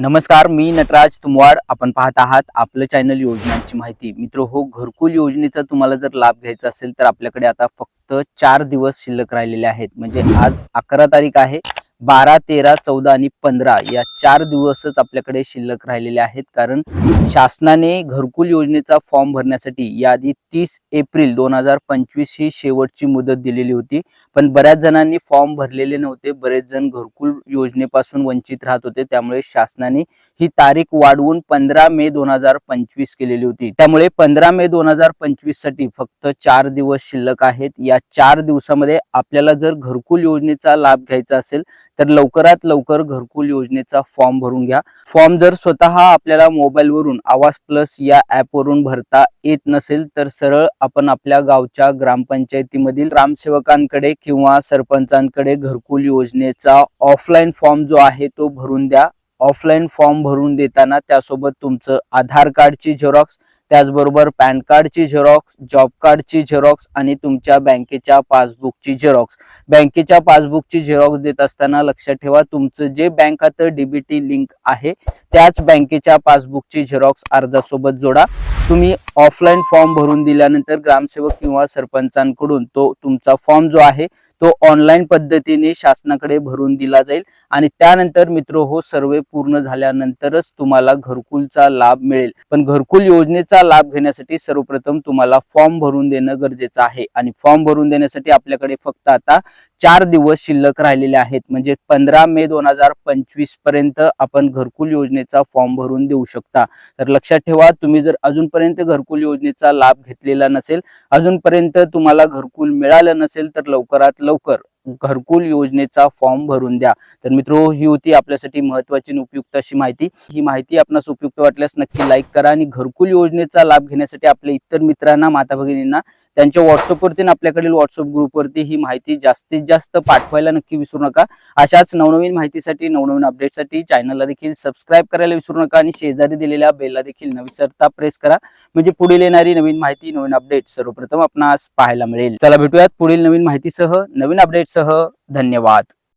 नमस्कार मी नटराज तुमवाड. आपण पाहत आहात आपलं चॅनल योजनांची माहिती. मित्र हो घरकुल योजनेचा तुम्हाला जर लाभ घ्यायचा असेल तर आपल्याकडे आता फक्त चार दिवस शिल्लक राहिलेले आहेत. म्हणजे आज अकरा तारीख आहे. बारा तेरा चौदा आणि पंधरा या चार दिवसच आपल्याकडे शिल्लक राहिलेले आहेत. कारण शासनाने घरकुल योजनेचा फॉर्म भरण्यासाठी याआधी तीस एप्रिल दोन हजार पंचवीस ही शेवटची मुदत दिलेली होती. पण बऱ्याच जणांनी फॉर्म भरलेले नव्हते. बरेच जण घरकुल योजनेपासून वंचित राहत होते. त्यामुळे शासनाने ही तारीख वाढवून पंधरा मे दोन हजार पंचवीस केलेली होती. त्यामुळे पंधरा मे दोन हजार पंचवीससाठी फक्त चार दिवस शिल्लक आहेत. या चार दिवसामध्ये आपल्याला जर घरकुल योजनेचा लाभ घ्यायचा असेल तर लवकरात लवकर घरकुल योजनेचा फॉर्म भरून घ्या. फॉर्म जर स्वतः आपल्याला मोबाईलवरून आवाज प्लस या ॲपवरून भरता येत नसेल तर सरळ आपण आपल्या गावच्या ग्रामपंचायतीमधील ग्रामसेवकांकडे किंवा सरपंचांकडे घरकुल योजनेचा ऑफलाईन फॉर्म जो आहे तो भरून द्या. ऑफलाईन फॉर्म भरून देताना त्यासोबत तुमचं आधार कार्डची झेरॉक्स त्याचबरोबर पॅन कार्डची झेरॉक्स जॉब कार्डची झेरॉक्स आणि तुमच्या बँकेच्या पासबुकची झेरॉक्स. बँकेच्या पासबुकची झेरॉक्स देत असताना लक्षात ठेवा तुमचं जे बँक खातं डीबीटी लिंक आहे त्याच बँकेच्या पासबुकची झेरॉक्स अर्जासोबत जोडा. तुम्ही ऑफलाईन फॉर्म भरून दिल्यानंतर ग्रामसेवक किंवा सरपंचांकडून तो तुमचा फॉर्म जो आहे तो ऑनलाईन पद्धतीने शासनाकडे भरून दिला जाईल. आणि त्यानंतर मित्र हो सर्वे पूर्ण झाल्यानंतरच तुम्हाला घरकुलचा लाभ मिळेल. पण घरकुल योजनेचा लाभ घेण्यासाठी सर्वप्रथम तुम्हाला फॉर्म भरून देणं गरजेचं आहे. आणि फॉर्म भरून देण्यासाठी आपल्याकडे फक्त आता चार दिवस शिल्लक राहिलेले आहेत. म्हणजे पंधरा मे दोन हजार पंचवीसपर्यंत आपण घरकुल योजनेचा फॉर्म भरून देऊ शकता. तर लक्षात ठेवा तुम्ही जर अजूनपर्यंत घरकुल योजनेचा लाभ घेतलेला नसेल अजूनपर्यंत तुम्हाला घरकुल मिळालं नसेल तर लवकरात लवकर. घरकुल योजनेचा फॉर्म भरून द्या. तर मित्र ही होती आपल्यासाठी महत्वाची आणि उपयुक्त अशी माहिती. ही माहिती आपणास उपयुक्त वाटल्यास नक्की लाईक करा आणि घरकुल योजनेचा लाभ घेण्यासाठी आपल्या इतर मित्रांना माता भगिनींना त्यांच्या व्हॉट्सअपवरती आपल्याकडील व्हॉट्सअप ग्रुपवरती ही माहिती जास्तीत जास्त पाठवायला नक्की विसरू नका. अशाच नवनवीन माहितीसाठी नवनवीन अपडेटसाठी चॅनलला देखील सबस्क्राईब करायला विसरू नका आणि शेजारी दिलेल्या बेलला देखील न विसरता प्रेस करा. म्हणजे पुढील येणारी नवीन माहिती नवीन अपडेट सर्वप्रथम आपणास पाहायला मिळेल. चला भेटूयात पुढील नवीन माहितीसह. नवीन अपडेट सह धन्यवाद.